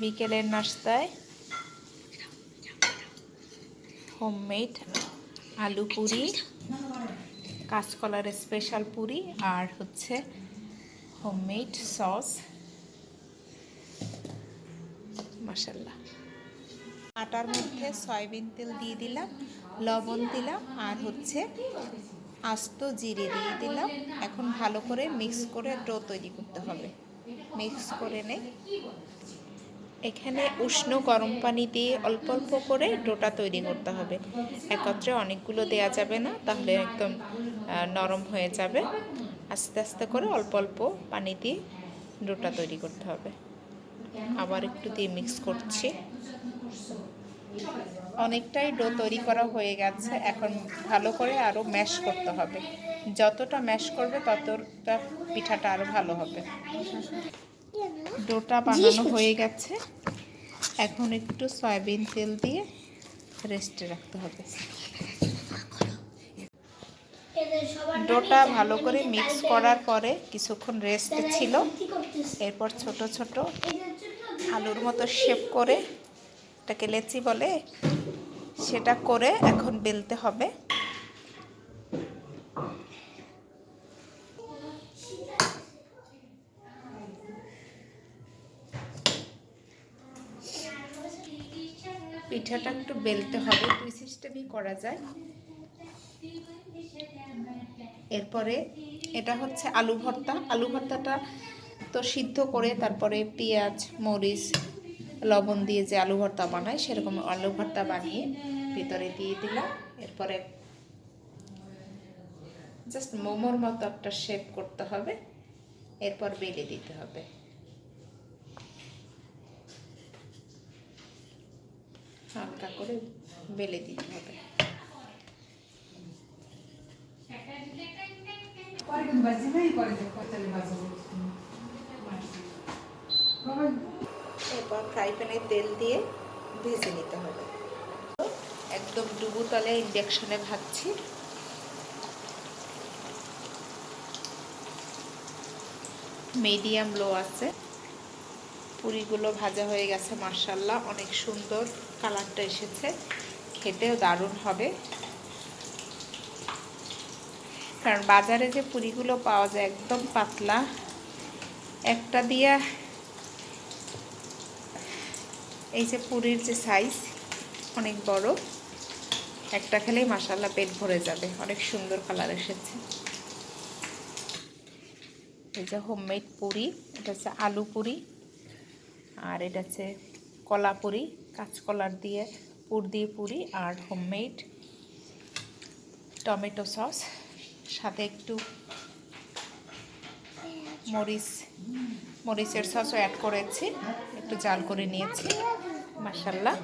বিকেলের নাস্তায় হোমমেড আলু পুরি, কাঁচকলার স্পেশাল পুরি আর হচ্ছে হোমমেড সস মাসাল্লাহ আটার মধ্যে সয়াবিন তেল দিয়ে দিলাম, লবণ দিলাম আর হচ্ছে আস্ত জিরে দিয়ে দিলাম। এখন ভালো করে মিক্স করে ডো তৈরি করতে হবে। মিক্স করে নেই। এখানে উষ্ণ গরম পানি দিয়ে অল্প অল্প করে ডোটা তৈরি করতে হবে। একত্রে অনেকগুলো দেয়া যাবে না, তাহলে একদম নরম হয়ে যাবে। আস্তে আস্তে করে অল্প অল্প পানি দিয়ে ডোটা তৈরি করতে হবে। আবার একটু দিয়ে মিক্স করছি। অনেকটাই ডো তৈরি করা হয়ে গেছে, এখন ভালো করে আরও ম্যাশ করতে হবে। যতটা ম্যাশ করবে ততটা পিঠাটা আরও ভালো হবে। ডোটা বানানো হয়ে গেছে। এখন একটু সয়াবিন তেল দিয়ে রেস্টে রাখতে হবে। ডোটা ভালো করে মিক্স করার পরে কিছুক্ষণ রেস্ট ছিল। এরপর ছোট ছোট আলুর মতো শেপ করে এটাকে লেচি বলে সেটা করে এখন বেলতে হবে। পিঠাটা একটু বেলতে হবে, দুই সিস্টেমই করা যায়। এরপরে এটা হচ্ছে আলু ভর্তা। আলু ভর্তাটা তো সিদ্ধ করে তারপরে পেঁয়াজ, মরিচ, লবণ দিয়ে যে আলু ভর্তা বানায়, সেরকম আলু ভর্তা বানিয়ে ভিতরে দিয়ে দিলাম। এরপরে জাস্ট মোমোর মতো একটা শেপ করতে হবে। এরপর বেলে দিতে হবে। হালকা করে বেলে দিতে হবে। এরপর ফ্রাই প্যানে তেল দিয়ে ভেজে নিতে হবে। একদম ডুবু তলে ইন্ডাকশনে ভাজছি। মিডিয়াম লো আছে। পুরিগুলো ভাজা হয়ে গেছে মার্শাল্লাহ অনেক সুন্দর কালারটা এসেছে। খেতেও দারুণ হবে। কারণ বাজারে যে পুরিগুলো পাওয়া যায় একদম পাতলা, একটা দিয়া এই যে পুরীর যে সাইজ অনেক বড়, একটা খেলেই মাসাল্লাহ পেট ভরে যাবে। অনেক সুন্দর কালার এসেছে। এই যে হোমমেড পুরি, এটা হচ্ছে আলু পুরি। আর এটা হচ্ছে কলা পুরি, কাঁচকলার দিয়ে পুর দিয়ে পুরি আর হোমমেড টমেটো সস, সাথে একটু মরিচ, মরিচের সসও অ্যাড করেছি, একটু জাল করে নিয়েছি মাসাল্লাহ